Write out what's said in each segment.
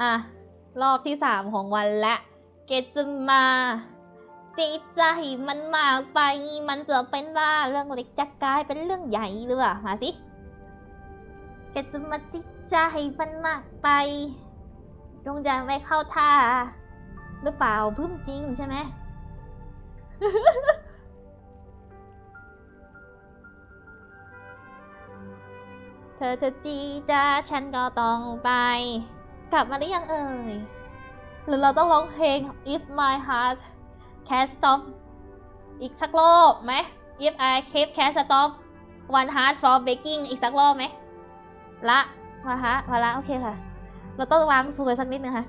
อะ รอบที่สามของวันและ เกตจะมาจิตใจมันมากไป มันจะเป็นว่าเรื่องเล็กจะกลายเป็นเรื่องใหญ่หรือเปล่ามาสิเกจะมาจิตใจมันมากไปดวงใจไม่เข้าท่า หรือเปล่าพึ่มจริงใช่ไหมเธอจะจีจ้าฉันก็ต้องไป กลับมาได้ยังเอ่ย หรือเราต้องร้องเพลง If My Heart Can't Stop อีกสักรอบไหม If I Keep Can't Stop One Heart from Breaking อีกสักรอบไหม ละมาฮะมาละโอเคค่ะ เราต้องล้างซวยสักนิดนึงค่ะ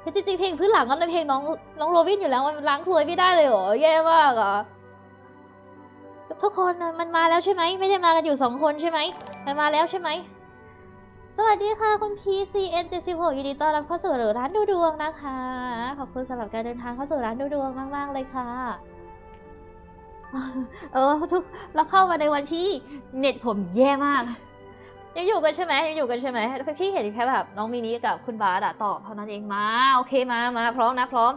แต่จริงๆเพลงพื้นหลังก็เป็นเพลงน้องน้องโรบินอยู่แล้วมันล้างซวยไม่ได้เลยเหรอแย่มากอะทุกคนมันมาแล้วใช่ไหมไม่ได้มากันอยู่สองคนใช่ไหมมันมาแล้วใช่ไหม สวัสดีค่ะ คุณ PCN 76ยินดีต้อนรับเข้าสู่ร้านดูดวงนะคะ ขอบคุณสำหรับการเดินทางเข้าสู่ร้านดูดวงมาก ๆ เลยค่ะ เออทุกเราเข้ามาในวันที่เน็ตผมแย่มาก ยังอยู่กันใช่ไหมยังอยู่กันใช่ไหมพี่เห็นแค่แบบน้องมินิกับคุณบาสอะตอบเท่านั้นเองมาโอเคมามาพร้อมนะพร้อม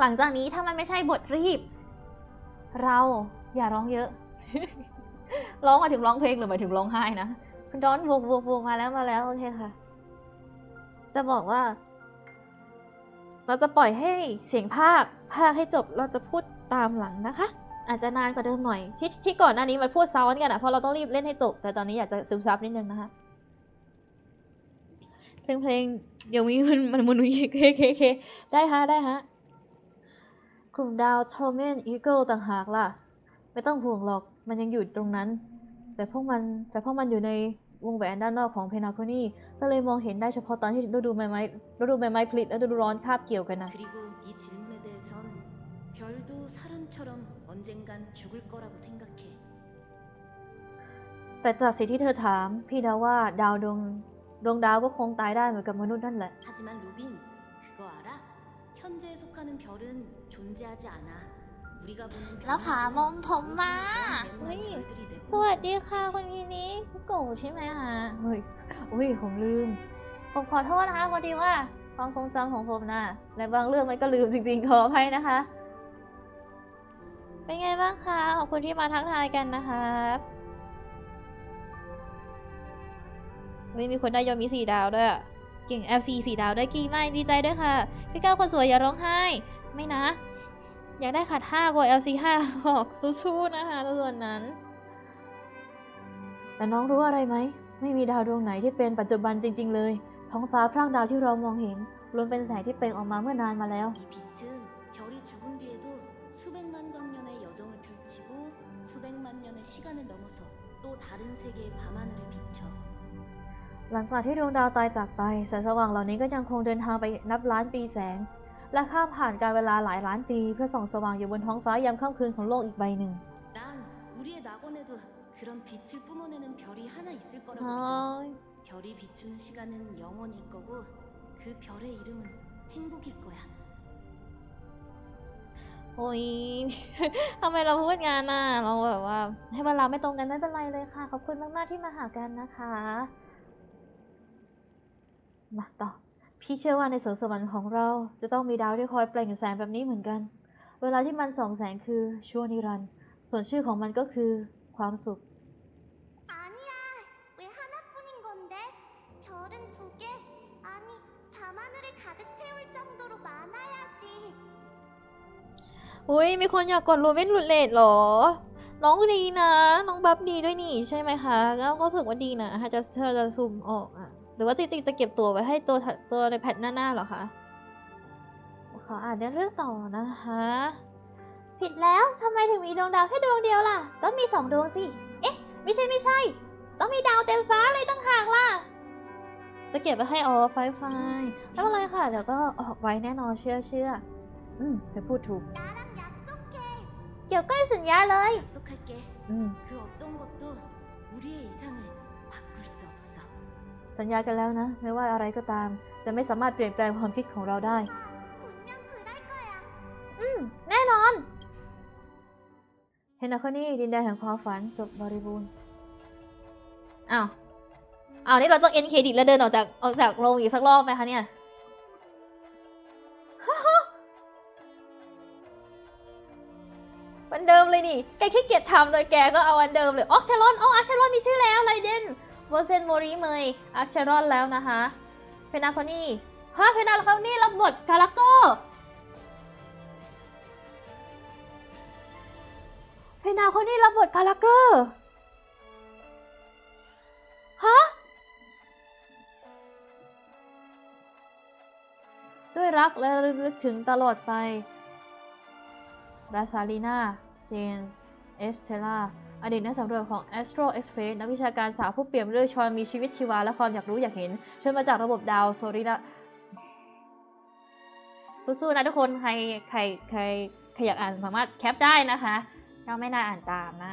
หลังจากนี้ถ้ามันไม่ใช่บทรีบ เราอย่าร้องเยอะ ร้องมาถึงร้องเพลงหรือมาถึงร้องไห้นะ ดอนบวกบวกบวกมาแล้วมาแล้ว โอเคค่ะ จะบอกว่า เราจะปล่อยให้เสียงภาค ภาคให้จบเราจะพูดตามหลังนะคะ อาจจะนานกว่าเดิมหน่อยที่ที่ก่อนหน้านี้มันพูดซ้อนกันอะเพราะเราต้องรีบเล่นให้จบ แต่ตอนนี้อยากจะซึมซับนิดนึงนะคะเพลงเพลงเดี๋ยวมีมันมันมันมีเคเคเคได้ฮะได้ฮะกลุ่มดาวทรเมนอีเกิลต่างหากล่ะ ไม่ต้องห่วงหรอกมันยังอยู่ตรงนั้น แต่พวกมันแต่พวกมันอยู่ในวงแหวนด้านนอกของเพนาโคนีก็เลยมองเห็นได้เฉพาะตอนที่ฤดูใบไม้ฤดูใบไม้ผลิตและฤดูร้อนคาบเกี่ยวกันนะแต่จากสิ่งที่เธอถาม พี่ดาว่าดาวดวงดวงดาวก็คงตายได้เหมือนกับมนุษย์นั่นแหละ แล้วผามองผมมาเฮ้ยสวัสดีค่ะคนนี้นี้คุณโกใช่ไหมคะเฮ้ยอุ้ยผมลืม ผมขอโทษนะคะพอดีว่าความทรงจำของผมนะในบางเรื่องมันก็ลืมจริงๆขออภัยนะคะ เป็นไงบ้างคะขอบคุณที่มาทักทายกันนะคะไม่มีคนได้ยอมมีสี่ดาวด้วยเก่ง FC สี่ดาวได้กี่ไม่ดีใจด้วยค่ะ พี่เก้าคนสวยอย่าร้องไห้ ไม่นะ อยากได้ขัดห้ากว่า LC ห้าบอกสู้ๆนะคะในส่วนนั้น แต่น้องรู้อะไรไหม ไม่มีดาวดวงไหนที่เป็นปัจจุบันจริง ๆ เลย ท้องฟ้าพร่างดาวที่เรามองเห็นล้วนเป็นแสงที่เปล่งออกมาเมื่อนานมาแล้ว 이 빛은 별이 죽은 뒤에도 수백만 광년의 여정을 펼치고 수백만 년의 시간을 넘어서 또 다른 세계의 밤하늘을 비춰. หลังจากที่ดวงดาวตายจากไปแสงสว่างเหล่านี้ก็ยังคงเดินทางไปนับล้านปีแสง และข้ามผ่านการเวลาหลายล้านปี เพื่อส่องสว่างอยู่บนท้องฟ้ายามค่ำคืนของโลกอีกใบหนึ่งโอ้ยทำไมเราพูดงานน่ะ เราแบบว่า ให้เวลาไม่ตรงกันไม่เป็นไรเลยค่ะ ขอบคุณมากๆที่มาหากันนะคะ มาต่อ พี่เชื่อว่าในสวนสวรรค์ของเรา จะต้องมีดาวที่คอยเปล่งแสงแบบนี้เหมือนกัน เวลาที่มันส่องแสงคือชั่วนิรันดร์ส่วนชื่อของมันก็คือความสุข 아니야. 왜 하나뿐인 건데? 별은 두 개? 아니, 밤하늘을 가득 채울 정도로 많아야지. อุ้ยมีคนอยากกดรูเวนหลุดเลทเหรอ น้องดีนะ น้องบัฟดีด้วยนี่ใช่ไหมคะแล้วก็รู้สึกว่าดีนะถ้าจะเธอจะซูมออกอ่ะ ห หรือว่าจริงๆ จะเก็บตัวไว้ให้ตัวตัวในแพทหน้าๆหรอคะขออ่านเรื่องต่อนะคะ ผิดแล้วทำไมถึงมีดวงดาวแค่ดวงเดียวล่ะ ต้องมีสองดวงสิ เอ๊ะ ไม่ใช่ไม่ใช่ ต้องมีดาวเต็มฟ้าเลยตั้งหากล่ะ จะเก็บไว้ให้อ๋อไฟไฟแล้วอะไรค่ะ เดี๋ยวก็ออกไว้แน่นอนเชื่อเชื่อ อืมจะพูดถูก เกี่ยวก้อยสัญญาเลย อืม สัญญากันแล้วนะ ไม่ว่าอะไรก็ตาม จะไม่สามารถเปลี่ยนแปลงความคิดของเราได้ อืม แน่นอน เฮนาคอนี่ดินแดนแห่งความฝันจบบริบูรณ์ อ้าว อ้าว นี่เราต้องเอ็นเครดิตแล้วเดินออกจากออกจากโรงอีกสักรอบไหมคะเนี่ยวันเดิมเลยนี่ แกขี้เกียจทำโดยแกก็เอาอันเดิมเลย ออกชารอนออกอาชาลอนมีชื่อแล้วไรเดน เวอร์เซนโมริเมยอาชารอนแล้วนะคะเพนาคอนี่ฮะเพนาคอนี่รับบทคาราโก้เพนาคอนี่รับบทคาราโก้ฮะด้วยรักและระลึกถึงตลอดไปราซาลีนาเจนเอสเทล่า อดีตนักสำรวจของ Astro Express นักวิชาการสาวผู้เปี่ยมด้วยชอนมีชีวิตชีวาและความอยากรู้อยากเห็น เชิญมาจากระบบดาวโซริละสู้ๆนะทุกคนใครใครใครใครอยากอ่านสามารถแคปได้นะคะก็ไม่น่าอ่านตามนะ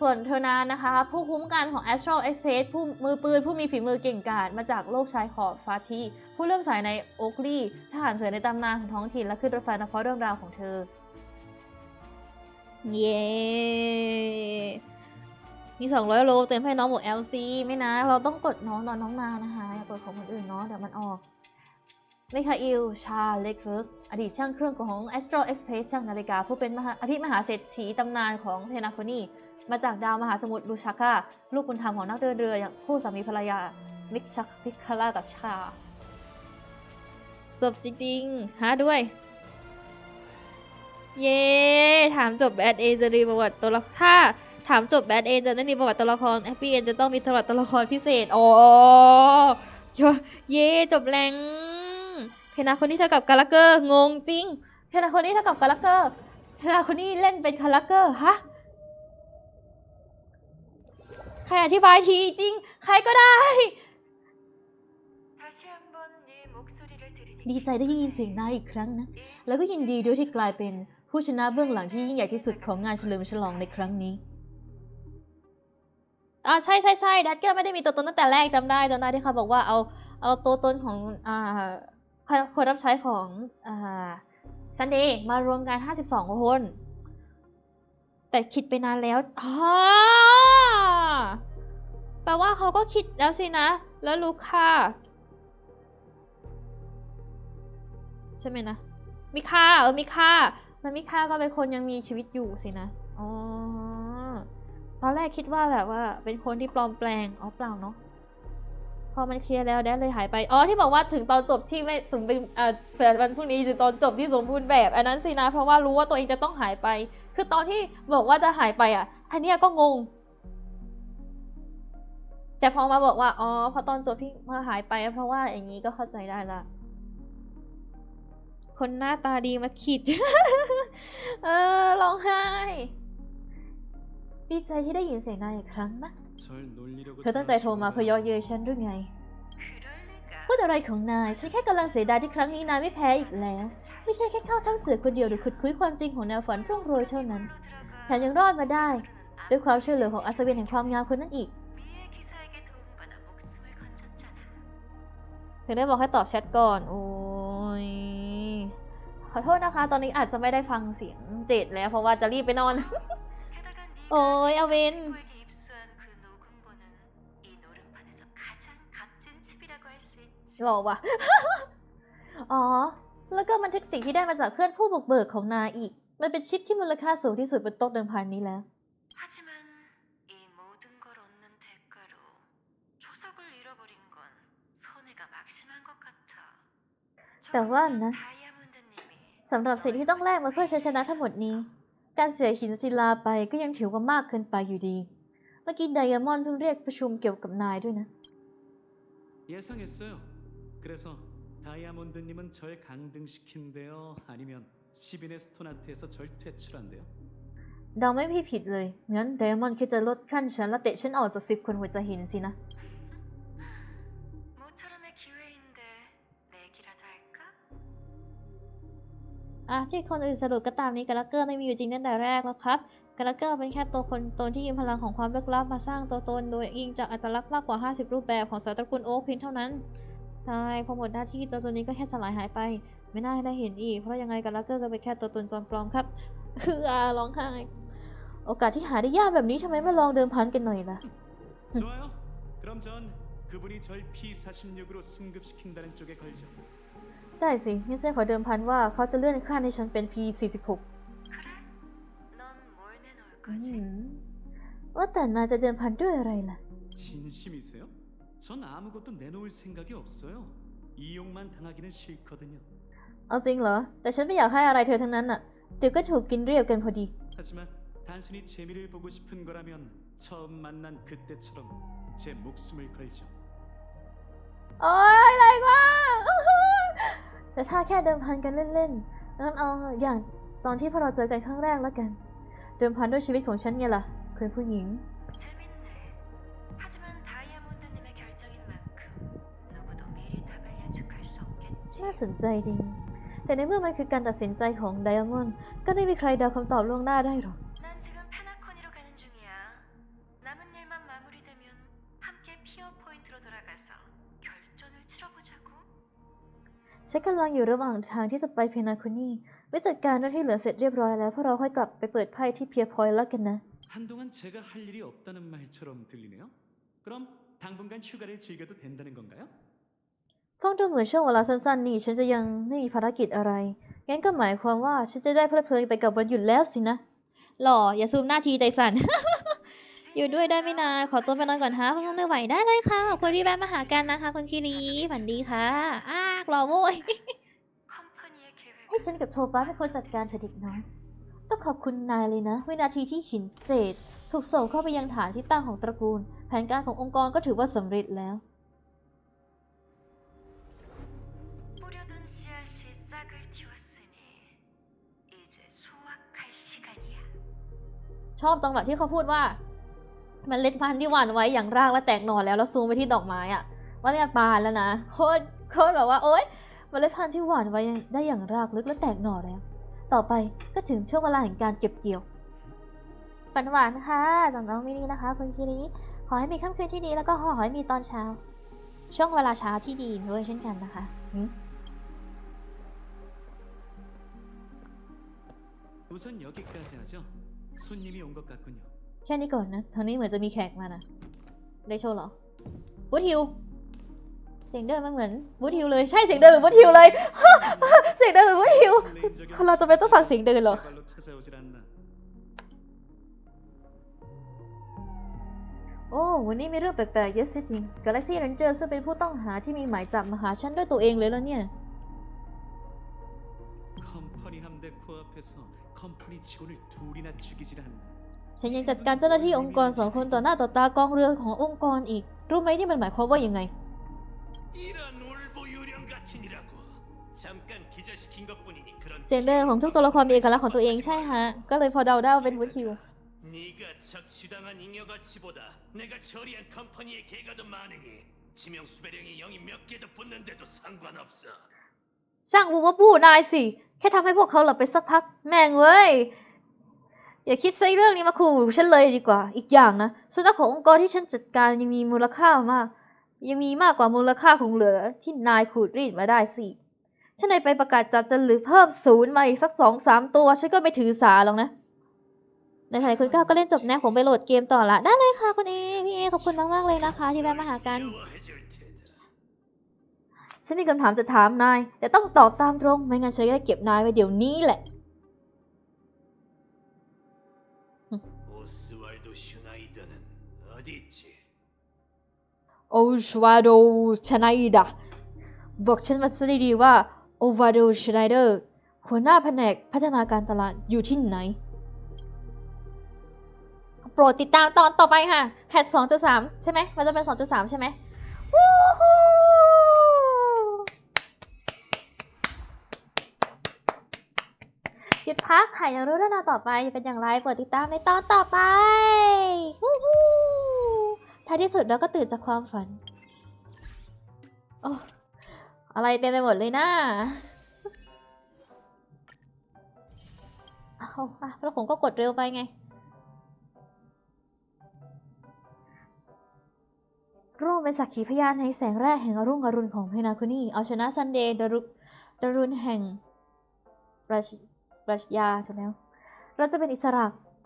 ส่วนเทอร์นานนะคะ ผู้คุ้มกันของ Astro Express ผู้มือปืนผู้มีฝีมือเก่งกาจมาจากโลกชายขอบฟ้าที่ผู้เริ่มสายในโอ๊กลีทหารเสือในตำนานของท้องถิ่นและขึ้นรถไฟนับเพราะเรื่องราวของเธอ เย้มี200โลเต็มให้น้องหมด LC ไม่นะ เราต้องกดน้องนอนน้องนานะคะอย่ากดของคนอื่นเนาะเดี๋ยวมันออกมิคาอิล ชาเล็กเลิร์กอดีตช่างเครื่องของ Astro Express ช่างนาฬิกา ผู้เป็นมหาอภิมหาเศรษฐีตำนานของเทนาโคนีมาจากดาวมหาสมุทรลูชาก้า ลูกบุญธรรมของนักเดินเรืออย่างคู่สามีภรรยา มิกชักพิคาลากับชา จบจริงๆฮะด้วย เย้ถามจบแบดเอจะมีประวัติตัวละครถ้าถามจบแบดเอจะได้มีประวัติตัวละครแฮปปี้เอจะต้องมีประวัติตัวละครพิเศษอ๋อเย้จบแรงเพนาคนนี้เท่ากับกาลาเกอร์งงจริงเพนาคนนี้เท่ากับกาลาเกอร์เพนาคนนี้เล่นเป็นคาลาเกอร์ฮะใครอธิบายทีจริง ใครก็ได้ ดีใจได้ยินเสียงนายอีกครั้งนะ แล้วก็ยินดีด้วยที่กลายเป็น ผู้ชนะเบื้องหลังที่ยิ่งใหญ่ที่สุดของงานเฉลิมฉลองในครั้งนี้อ่าใช่ใช่ใช่ดัตเกอร์ไม่ได้มีตัวตนตั้งแต่แรกจำได้จำได้ที่เขาบอกว่าเอาเอาตัวตนของอ่าคนรับใช้ของอ่าซันเดย์มารวมกัน 52 คน แต่คิดไปนานแล้วอ๋อแปลว่าเขาก็คิดแล้วสินะ แล้วลูค่าใช่ไหมนะมิค่าเออมิค่า แล้วมิค่าก็เป็นคนยังมีชีวิตอยู่สินะ อ๋อ ตอนแรกคิดว่าแบบว่าเป็นคนที่ปลอมแปลง อ๋อเปล่าเนาะ พอมันเคลียร์แล้วแดนเลยหายไป อ๋อที่บอกว่าถึงตอนจบที่ไม่สมบูรณ์เอ่อเผื่อวันพรุ่งนี้หรือตอนจบที่สมบูรณ์แบบ อันนั้นสินะ เพราะว่ารู้ว่าตัวเองจะต้องหายไป คือตอนที่บอกว่าจะหายไปอะ อันนี้ก็งง แต่พอมาบอกว่า อ๋อ พอตอนจบที่มาหายไป เพราะว่าอย่างนี้ก็เข้าใจได้ละคนหน้าตาดีมาขีด เออร้องไห้ ดีใจที่ได้ยินเสียงนายอีกครั้งนะ เธอตั้งใจโทรมาเพื่อเย่อเย้ยฉันหรือไงพูดอะไรของนาย ฉันแค่กำลังเสียดายที่ครั้งนี้นายไม่แพ้อีกแล้ว ไม่ใช่แค่เข้าทั้งเสือคนเดียวหรือขุดคุยความจริงของแนวฝันรุ่งโรยเท่านั้น แถมยังรอดมาได้ ด้วยความช่วยเหลือของอัศวินแห่งความงามคนนั้นอีกถึงได้บอกให้ตอบแชทก่อน โอ้ยข ขอโทษนะคะ ตอนนี้อาจจะไม่ได้ฟังเสียงเจดแล้ว เพราะว่าจะรีบไปนอน โอ้ยเอเวนหล่อว่ะ อ๋อ แล้วก็บันทึกสิ่งที่ได้มาจากเพื่อนผู้บุกเบิกของนาอีก มันเป็นชิปที่มูลค่าสูงที่สุดบนโต๊ะเดินพันนี้แล้วแต่ว่านะ สำหรับสิ่งที่ต้องแลกมาเพื่อชัยชนะทั้งหมดนี้ การเสียหินศิลาไปก็ยังถือว่ามากเกินไปอยู่ดี เมื่อกี้ไดอะมอนด์เพิ่งเรียกประชุมเกี่ยวกับนายด้วยนะ 예상했어요. 그래서 다이아몬드님은 절 강등시킨대요. 아니면 시빈의 스토나트에서 절 퇴출한대요. เดาไม่พี่ผิดเลย งั้นไดอะมอนด์คิดจะลดขั้นฉันและเตะฉันออกจากสิบคนหัวใจหินสินะ อ่ะที่คนอื่นสรุปก็ตามนี้กาลาเกอร์ไม่มีอยู่จริงตั้งแต่แรกแล้วครับกาลาเกอร์เป็นแค่ตัวคนตนที่ยืมพลังของความลึกลับมาสร้างตัวตน โดยอิงจากอัตลักษณ์มากกว่า 50 รูปแบบของสายตระกูลโอ๊คเพียงเท่านั้น ใช่พอหมดหน้าที่ตัวตนนี้ก็แค่สลายหายไป ไม่น่าให้ได้เห็นอีก เพราะยังไงกาลาเกอร์ก็เป็นแค่ตัวตนจอมปลอมครับ คืออาร้องไห้โอกาสที่หาได้ยากแบบนี้ทำไมไม่ลองเดิมพันกันหน่อยล่ะ 좋아요. 그럼 전 그분이 절 P46으로 승급시킨다는 쪽에 걸죠. ได้สิงั้นฉันขอเดิมพันว่าเขาจะเลื่อนขั้นให้ฉันเป็น P46 그래? 넌 뭘 내놓을 อื 거지? มว่าแต่นายจะเดิมพันด้วยอะไรล่ะ 진심이세요? 전 아무것도 내놓을 생각이 없어요. 이용만 당하기는 싫거든요. เอาจริงเหรอ แต่ฉันไม่อยากให้อะไรเธอทั้งนั้นน่ะเดี๋ยวก็ถูกกินเรียบกันพอดี 하지만 단순히 재미를 보고 싶은 거라면 처음 만난 그때처럼 제 목숨을 걸죠. โอ๊ยแรงมากอื้อหือ แต่ถ้าแค่เดิมพันกันเล่นๆงั้นเอาอย่างตอนที่พวกเราเจอกันครั้งแรกแล้วกัน เดิมพันด้วยชีวิตของฉันไงล่ะเพื่ผู้หญิง น่าสนใจดี แต่ในเมื่อมันคือการตัดสินใจของไดอามอนด์ก็ไม่มีใครเดาคำตอบล่วงหน้าได้หรอก ฉันกำลังอยู่ระหว่างทางที่จะไปเพนาคุนี่ไว้จัดการเรื่องที่เหลือเสร็จเรียบร้อยแล้วพวกเราค่อยกลับไปเปิดไพ่ที่เพียร์พอยต์แล้วกันนะ 한동안 제가 할 일이 없다는 말처럼 들리네요. 그럼 당분간 휴가를 즐겨도 된다는 건가요? ฟังดูเหมือนช่วงเวลาสั้นๆนี่ฉันจะยังไม่มีภารกิจอะไร งั้นก็หมายความว่าฉันจะได้เพลิดเพลินไปกับวันหยุดแล้วสินะ หล่อ อย่าซูมหน้าทีใจสั่น อยู่ด้วยได้ไม่นาน ขอตัวไปนอนก่อนฮะเพราะงั้นไม่ไหวได้เลยค่ะ ขอบคุณที่แวะมาหากันนะคะคุณคิริฝันดีค่ะ อ้า ากเราเว้ยไอ้ฉันกับโทบัสเป็นคนจัดการเธอเด็กน้อยต้องขอบคุณนายเลยนะ วินาทีที่หินเจดถูกส่งเข้าไปยังฐานที่ตั้งของตระกูล แผนการขององค์กรก็ถือว่าสำเร็จแล้วชอบตรงแบบที่เขาพูดว่า มันเล็ดพันธุ์ที่หว่านไว้อย่างรากและแตกหน่อแล้วแล้วซูมไปที่ดอกไม้อะ มาเรียบานแล้วนะโคตรโคตรแบบว่าโอ๊ยมเมล็ดพันธุ์ที่หวานไว้ได้อย่างรากลึกและแตกหน่อแล้ว ต่อไปก็ถึงช่วงเวลาแห่งการเก็บเกี่ยวฝันหวานค่ะสากน้องมินี่นะคะคุณคิริขอให้มีค่ำคืนที่ดีแล้วก็ขอให้มีตอนเช้า ช่วงเวลาเช้าที่ดีด้วยเช่นกันนะคะแค่นี้ก่อนนะทางนี้เหมือนจะมีแขกมานะได้โชว์เหรอวุฒิว เสียงเดินมันเหมือนบูทิวเลย ใช่เสียงเดินเหมือนบูทิวเลย เสียงเดินเหมือนบูทิว คนเราจะไม่ต้องฟังเสียงเดินเหรอ 제발로 찾아오질 않나. โอ้ วันนี้มีเรื่องแปลกๆเยอะสิจริง Galaxy Ranger ซึ่งเป็นผู้ต้องหาที่มีหมายจับมาหาฉันด้วยตัวเองเลยแล้วเนี่ย 컴퍼니 함대 코앞에서 컴퍼니 직원을 둘이나 죽이질 않나. ฉันยังจัดการเจ้าหน้าที่องค์กรสองคนต่อหน้าต่อตากองเรือขององค์กรอีก รู้ไหมนี่มันหมายความว่ายังไง 이런 울보 유령 같으니라고 잠깐 기절시킨 것뿐이니 그런 เสียงเดินของทุกตัวละครมีเอกลักษณ์ของตัวเองใช่ฮะ ก็เลยพอเดาได้ว่าเป็นบูทิว 네가 착취당한 잉여가치보다 내가 처리한 컴퍼니의 개가 더 많으니 지명 수배령이 영이 몇 개도 붙는데도 상관없어 ช่างบูว่าบู้นายสิ แค่ทำให้พวกเขาหลับไปสักพัก แม่งเว้ย อย่าคิดใช้เรื่องนี้มาขู่ฉันเลยดีกว่า อีกอย่างนะสุนัขขององค์กรที่ฉันจัดการยังมีมูลค่ามาก ยังมีมากกว่ามูลค่าของเหลือที่นายขูดรีดมาได้สิถ้านไปประกาศจับจะหรือเพิ่มศูนย์มาอีกสักสองสามตัวฉันก็ไม่ถือสาหรอกนะในไทยคุณก้าก็เล่นจบแน่ผมไปโหลดเกมต่อละได้เลยค่ะคุณเอพี่เอขอบคุณมากมากเลยนะคะที่แวะมาหากันฉันมีคำถามจะถามนายแต่ต้องตอบตามตรงไม่งั้นฉันจะเก็บนายไว้เดี๋ยวนี้แหละ โอชวาโดชไนดะบอกฉันมาซะดีๆว่าโอวาโดชไนเดอร์หัวหน้าแผนกพัฒนาการตลาดอยู่ที่ไหน โปรดติดตามตอนต่อไปค่ะ แพท2.3ใช่ไหม มันจะเป็น2.3ใช่ไหมวู้ฮูหยุดพักค่ะอยากรู้เรื่องราวต่อไปจะเป็นอย่างไรโปรดติดตามในตอนต่อไปวู้ฮู้ ท้ายที่สุดเราก็ตื่นจากความฝัน โอ้ อะไรเต็มไปหมดเลยนะเอาอะแล้วผมก็กดเร็วไปไง ร่วมเป็นสักขีพยานในแสงแรกแห่งอรุ่งอรุณของเพนาคุนี่ เอาชนะซันเดย์ดารุดารุณแห่งปราชราชยาถูกแล้ว เราจะเป็นอิสระ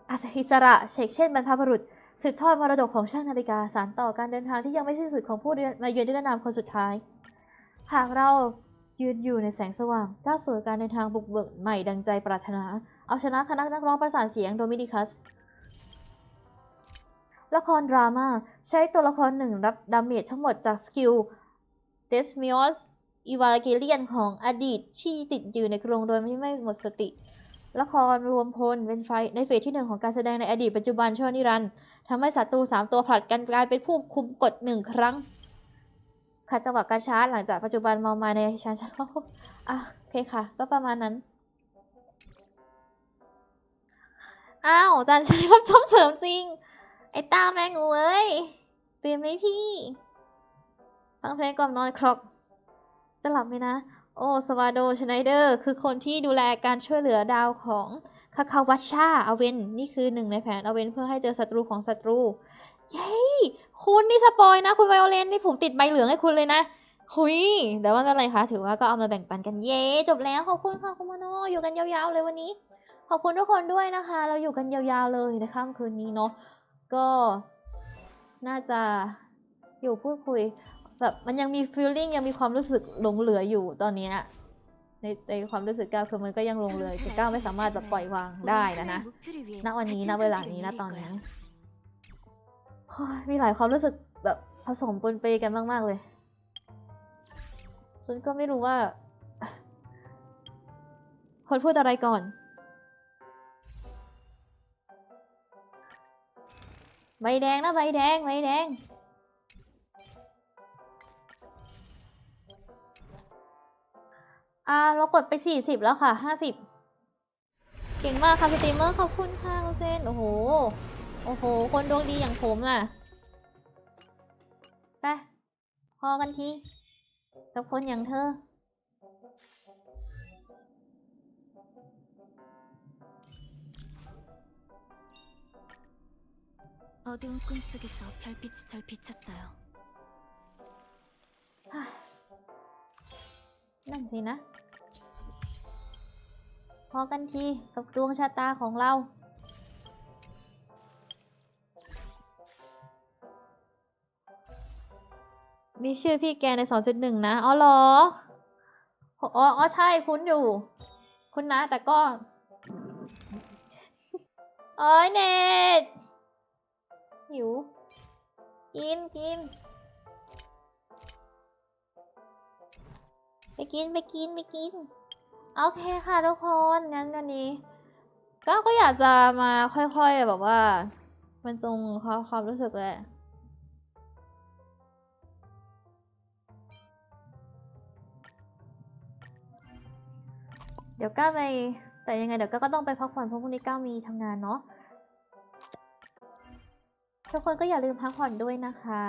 อาจจะอิสระเชกเช่นบรรพบุรุษ สืบทอดมรดกของช่างนาฬิกาสานต่อการเดินทางที่ยังไม่สิ้นสุดของผู้มาเยือนที่นามคนสุดท้าย หากเรายืนอยู่ในแสงสว่างก้าวสู่การเดินทางบุกเบิกใหม่ดังใจปรารถนา เอาชนะคณะนักร้องประสานเสียงโดมินิคัส ละครดราม่าใช้ตัวละครหนึ่งรับดาเมจทั้งหมดจากสกิลเดสมิออสอีวาเกเลียนของอดีตที่ติดอยู่ในกรงโดยไม่ไม่หมดสติ ละครรวมพลเป็นไฟในเฟสที่หนึ่งของการแสดงในอดีตปัจจุบันชั่วนิรันดร์ทำให้ศัตรูสามตัวผลัดกันกลายเป็นผู้คุมกฎหนึ่งครั้งขัดจังหวะการชาร์จหลังจากปัจจุบันมองมาในชานชาโลกอะโอเคค่ะ ก็ประมาณนั้น อ้าวจานชัยรับชมเสริมจริง ไอ้ตาแมงูเอ้ยเตรียมไหมพี่ ฟังเพลงก่อนนอนครอกจะหลับไหมนะ โอสวาโดชไนเดอร์คือคนที่ดูแลการช่วยเหลือดาวของคาคาวัชชาอเวนนี่คือหนึ่งในแผนอเวนเพื่อให้เจอศัตรูของศัตรู เย้คุณนี่สปอยนะ คุณไวโอเลนนี่ผมติดใบเหลืองให้คุณเลยนะหุยแต่ว่าไม่เป็นไรคะถือว่าก็เอามาแบ่งปันกันเย้จบแล้วขอบคุณค่ะคุณมโนอยู่กันยาวๆเลยวันนี้ ขอบคุณทุกคนด้วยนะคะ เราอยู่กันยาวๆเลยในค่ำคืนนี้เนาะก็น่าจะอยู่พูดคุย แบบมันยังมี feeling ยังมีความรู้สึกหลงเหลืออยู่ตอนเนี้ยในในความรู้สึกก้าวคือมันก็ยังหลงเหลือคือก้าวไม่สามารถจะปล่อยวางได้นะนะณวันนี้ณเวลานี้ณตอนนี้มีหลายความรู้สึกแบบผสมปนเปกันมากๆเลยฉันก็ไม่รู้ว่าคนพูดอะไรก่อนใบแดงนะใบแดงใบแดง อ่า เรากดไปสี่สิบแล้วค่ะห้าสิบเก่งมากค่ะสตรีมเมอร์ขอบคุณค่ะคุณเซนโอ้โห โอ้โห คนดวงดีอย่างผมน่ะ ไป พอกันที กับคนอย่างเธอ 어두운 꿈속에서 별빛이 절 비췄어요. นั่นสินะ พอกันทีกับดวงชะตาของเรา มีชื่อพี่แกใน 2.1 นะ อ๋อเหรอ อ๋ออ๋อใช่คุ้นอยู่ คุ้นนะ แต่ก็เอ้ยเนตหิว กินกิน กินไปกินไปกิน โอเคค่ะทุกคนงั้นวันนี้ ก็ก็อยากจะมาค่อยๆแบบว่าบรรจงความความรู้สึกแหละเดี๋ยวก้าวไปแต่ยังไงเดี๋ยวก้าวก็ต้องไปพักผ่อนเพราะพรุ่งนี้ก้าวมีทำงานเนาะทุกคนก็อย่าลืมพักผ่อนด้วยนะคะ